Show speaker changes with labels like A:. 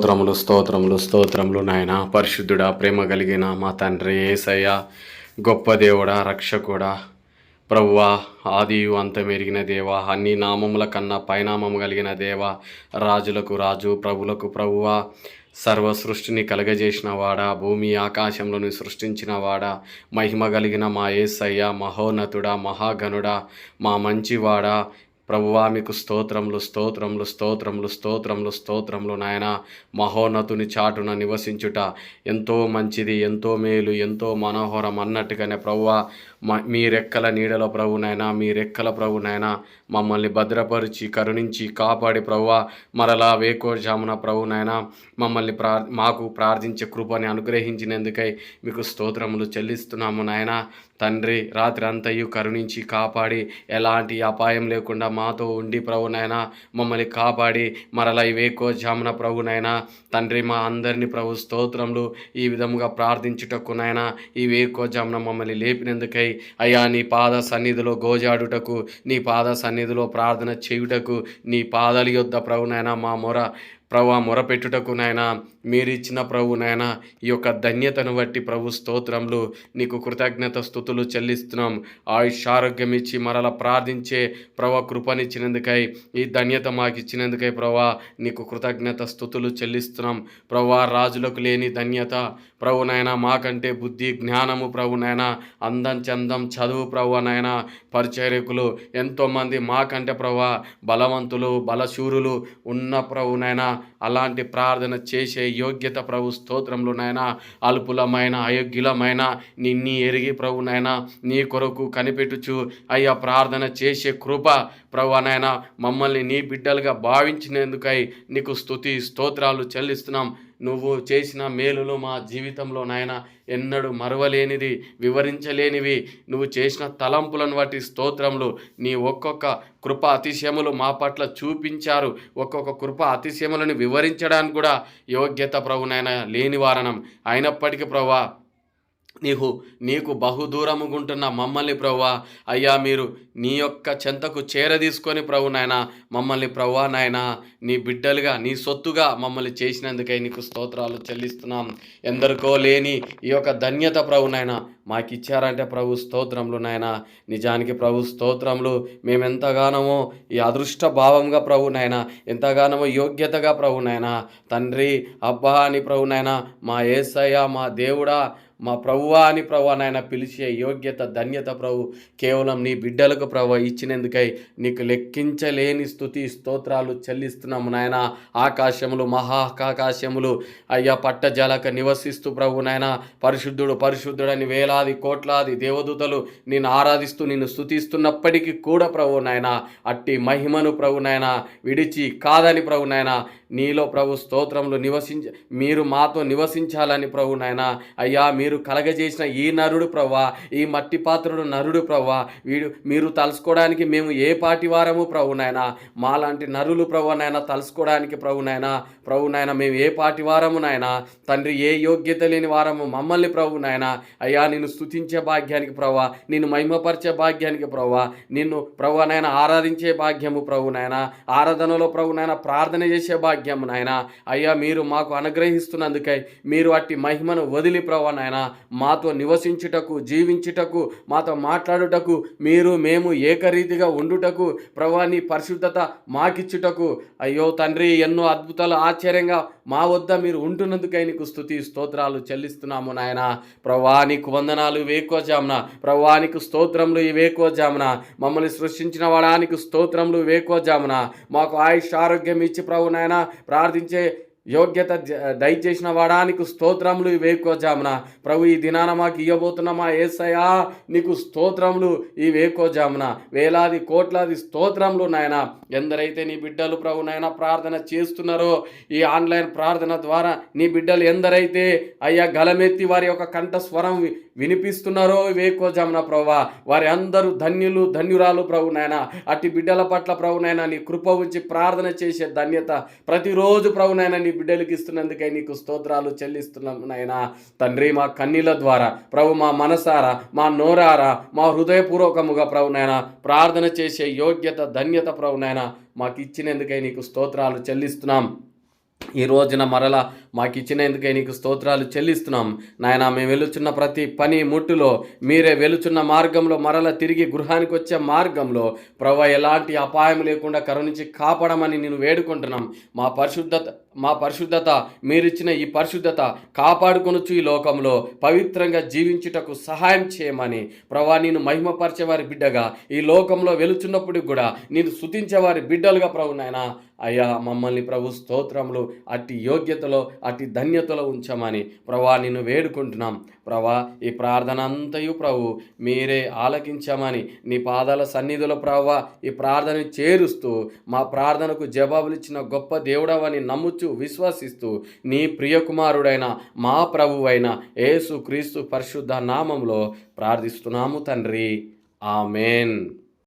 A: స్తోత్రములు స్తోత్రములు స్తోత్రములు నాయన. పరిశుద్ధుడా ప్రేమ కలిగిన మా తండ్రి ఏసయ్య గొప్ప దేవుడా రక్షకుడా. ప్రవ్వా ఆదియు అంతమెరిగిన దేవ అన్ని నామముల కన్నా పైనామము కలిగిన దేవ రాజులకు రాజు ప్రభులకు ప్రభువా సర్వ సృష్టిని కలగజేసిన వాడా భూమి ఆకాశంలోని సృష్టించిన వాడా మహిమ కలిగిన మా ఏసయ్య మహోన్నతుడా మహాగనుడా మా మంచివాడా. ప్రభువా మీకు స్తోత్రములు స్తోత్రములు స్తోత్రములు స్తోత్రములు స్తోత్రములు నాయన. మహోన్నతుని చాటున నివసించుట ఎంతో మంచిది ఎంతో మేలు ఎంతో మనోహరం అన్నట్టుగానే ప్రభువా మ మీ రెక్కల నీడలో ప్రభునైనా నాయన మీ రెక్కల ప్రభునైనా నాయన మమ్మల్ని భద్రపరిచి కరుణించి కాపాడి ప్రభువా మరలా వేకోజామున ప్రభు నాయన మమ్మల్ని ప్రా మాకు ప్రార్థించే కృపని అనుగ్రహించినందుకై మీకు స్తోత్రములు చెల్లిస్తున్నాము నాయన. తండ్రి రాత్రి అంతయు కరుణించి కాపాడి ఎలాంటి అపాయం లేకుండా మాతో ఉండి ప్రభునైనా మమ్మల్ని కాపాడి మరలా ఈ జామున ప్రభునైనా. తండ్రి మా అందరిని ప్రభు స్తోత్రములు ఈ విధముగా ప్రార్థించుటకునైనా ఈ వేకో జామున మమ్మల్ని లేపినందుకై అయ్యా నీ పాద సన్నిధిలో గోజాడుటకు నీ పాద సన్నిధిలో ప్రార్థన చేయుటకు నీ పాదాల యొద్ద ప్రభునైనా మా మొర ప్రభు మొరపెట్టుటకు నాయన మీరిచ్చిన ప్రభు నాయన ఈ యొక్క ధన్యతను బట్టి ప్రభు స్తోత్రములు నీకు కృతజ్ఞత స్థుతులు చెల్లిస్తున్నాం. ఆయుష్ ఆరోగ్యం ఇచ్చి మరల ప్రార్థించే ప్రభ కృపనిచ్చినందుకై ఈ ధన్యత మాకు ఇచ్చినందుకై ప్రభా నీకు కృతజ్ఞత స్థుతులు చెల్లిస్తున్నాం. ప్రభా రాజులకు లేని ధన్యత ప్రభు నాయన మాకంటే బుద్ధి జ్ఞానము ప్రభు నాయన అందం చందం చదువు ప్రభు నాయన పరిచర్యకులు ఎంతోమంది మాకంటే ప్రభా బలవంతులు బలశూరులు ఉన్న ప్రభు నాయన అలాంటి ప్రార్థన చేసే యోగ్యత ప్రభు స్తోత్రంలో నాయన. అల్పులమైన అయోగ్యులమైన నిన్ని ఎరిగి ప్రభు నాయన నీ కొరకు కనిపెట్టుచు. అయ్యా ప్రార్థన చేసే కృప ప్రభు నాయన మమ్మల్ని నీ బిడ్డలుగా భావించినందుకై నీకు స్తుతి స్తోత్రాలు చెల్లిస్తున్నాం. నువ్వు చేసిన మేలులు మా జీవితంలో నాయన ఎన్నడూ మరవలేనిది వివరించలేనివి. నువ్వు చేసిన తలంపులను వాటి స్తోత్రములు. నీ ఒక్కొక్క కృప అతిశయములు మా పట్ల చూపించారు. ఒక్కొక్క కృప అతిశయములను వివరించడానికి కూడా యోగ్యత ప్రభునైనా లేని వారణం. అయినప్పటికీ ప్రభా నీకు నీకు బహుదూరముగుంటున్న మమ్మల్ని ప్రవ్వా అయ్యా మీరు నీ యొక్క చెంతకు చేరదీసుకొని ప్రభు నాయన మమ్మల్ని ప్రభా నాయన నీ బిడ్డలుగా నీ సొత్తుగా మమ్మల్ని చేసినందుకై నీకు స్తోత్రాలు చెల్లిస్తున్నాం. ఎందరికో లేని ఈ యొక్క ధన్యత ప్రభు నాయన మాకు ఇచ్చారంటే ప్రభు స్తోత్రములు నాయన. నిజానికి ప్రభు స్తోత్రములు మేమెంతగానమో ఈ అదృష్ట భావంగా ప్రభు నాయన ఎంతగానమో యోగ్యతగా ప్రభు నాయన. తండ్రి అబ్బా అని ప్రభు నాయన మా ఏసయ్య మా దేవుడా మా ప్రభువా అని ప్రభు నాయన పిలిచే యోగ్యత ధన్యత ప్రభు కేవలం నీ బిడ్డలకు ప్రభ ఇచ్చినందుకై నీకు లెక్కించలేని స్థుతి స్తోత్రాలు చెల్లిస్తున్నాము నాయన. ఆకాశములు మహాకాకాశములు అయ్యా పట్టజాలక నివసిస్తూ ప్రభు నాయన. పరిశుద్ధుడు పరిశుద్ధుడని వేలాది కోట్లాది దేవదూతలు నేను ఆరాధిస్తూ నిన్ను స్థుతిస్తున్నప్పటికీ కూడా ప్రభు నాయన అట్టి మహిమను ప్రభు నాయన విడిచి కాదని ప్రభు నాయన నీలో ప్రభు స్తోత్రములు నివసించ మీరు మాతో నివసించాలని ప్రభు నాయన. అయ్యా మీరు కలగజేసిన ఈ నరుడు ప్రవ్వా ఈ మట్టి పాత్రుడు నరుడు ప్రవ్వా. వీడు మీరు తలుసుకోవడానికి మేము ఏ పాటి వారము ప్రభు నాయన? మాలాంటి నరులు ప్రభు నాయన తలుసుకోవడానికి ప్రభు నాయన. ప్రభు నాయన మేము ఏ పాటి వారము నాయన? తండ్రి ఏ యోగ్యత లేని వారము మమ్మల్ని ప్రభు నాయన. అయ్యా నిన్ను స్థుతించే భాగ్యానికి ప్రభా నిన్ను మహిమపరిచే భాగ్యానికి ప్రభా నిన్ను ప్రభు నాయన ఆరాధించే భాగ్యము ప్రభు నాయన. ఆరాధనలో ప్రభు నాయన ప్రార్థన చేసే భాగ్యము నాయన. అయ్యా మీరు మాకు అనుగ్రహిస్తున్నందుకై మీరు అట్టి మహిమను వదిలి ప్రభు నాయన. మాతో నివసించుటకు జీవించుటకు మాతో మాట్లాడుటకు మీరు మేము ఏకరీతిగా ఉండుటకు ప్రభా నీ పరిశుద్ధత మాకిచ్చుటకు. అయ్యో తండ్రి ఎన్నో అద్భుతాలు ఆశ్చర్యంగా మా వద్ద మీరు ఉంటున్నందుకై నీకు స్థుతి స్తోత్రాలు చెల్లిస్తున్నాము నాయన. ప్రభా నీకు వందనాలు వేకోజామున ప్రభా నీకు స్తోత్రములు ఈ వేకోజామున మమ్మల్ని సృష్టించిన వాడానికి స్తోత్రములు వేకోజామున మాకు ఆయుష్ ఆరోగ్యం ఇచ్చి ప్రభు నాయన. ప్రార్థించే యోగ్యత దయచేసిన వాడానికి స్తోత్రములు వేకోజామున ప్రభు ఈ దినాన మాకు ఇవ్వబోతున్నామా ఏసయా నీకు స్తోత్రములు ఈ వేకోజామున వేలాది కోట్లాది స్తోత్రములు నాయన ఎందరైతే నీ బిడ్డలు ప్రభు నాయన ప్రార్థన చేస్తున్నారో ఈ ఆన్లైన్ ప్రార్థన ద్వారా నీ బిడ్డలు ఎందరైతే అయ్యా గలమెత్తి వారి యొక్క కంఠ స్వరం వినిపిస్తున్నారో వేకోజామున ప్రభా వారి అందరూ ధన్యులు ధన్యురాలు ప్రభు నాయన. అట్టి బిడ్డల పట్ల ప్రభు నాయన నీ కృప ఉంచి ప్రార్థన చేసే ధన్యత ప్రతిరోజు ప్రభు నాయన నీ బిడ్డలకి ఇస్తున్నందుకై నీకు స్తోత్రాలు చెల్లిస్తున్నాం నాయన. తండ్రి మా కన్నీల ద్వారా ప్రభు మా మనసారా మా నోరారా మా హృదయపూర్వకముగా ప్రభు నాయన ప్రార్థన చేసే యోగ్యత ధన్యత ప్రభు నాయన మాకు ఇచ్చినందుకై నీకు స్తోత్రాలు చెల్లిస్తున్నాం. ఈ రోజున మరల మాకు ఇచ్చినందుకే నీకు స్తోత్రాలు చెల్లిస్తున్నాం. నాయన మేము వెలుచున్న ప్రతి పని ముట్టులో మీరే వెలుచున్న మార్గంలో మరల తిరిగి గృహానికి వచ్చే మార్గంలో ప్రభా ఎలాంటి అపాయం లేకుండా కరుణించి కాపాడమని నేను వేడుకుంటున్నాం. మా పరిశుద్ధత మా పరిశుద్ధత మీరిచ్చిన ఈ పరిశుద్ధత కాపాడుకొనొచ్చు ఈ లోకంలో. పవిత్రంగా జీవించుటకు సహాయం చేయమని. ప్రభా నేను మహిమపరిచే వారి బిడ్డగా ఈ లోకంలో వెలుచున్నప్పుడు కూడా నేను స్తుతించే వారి బిడ్డలుగా ప్రభు నాయన. అయ్యా మమ్మల్ని ప్రభు స్తోత్రములు అట్టి యోగ్యతలో అట్టి ధన్యతలో ఉంచమని ప్రభా నిన్ను వేడుకుంటున్నాం. ప్రభా ఈ ప్రార్థన అంతయు ప్రభు మీరే ఆలకించమని నీ పాదాల సన్నిధిలో ప్రభా ఈ ప్రార్థన చేరుస్తూ మా ప్రార్థనకు జవాబులు ఇచ్చిన గొప్ప దేవుడవని నమ్ముచు విశ్వసిస్తూ నీ ప్రియకుమారుడైన మా ప్రభువైన యేసు క్రీస్తు పరిశుద్ధ నామంలో ప్రార్థిస్తున్నాము తండ్రి. ఆమెన్.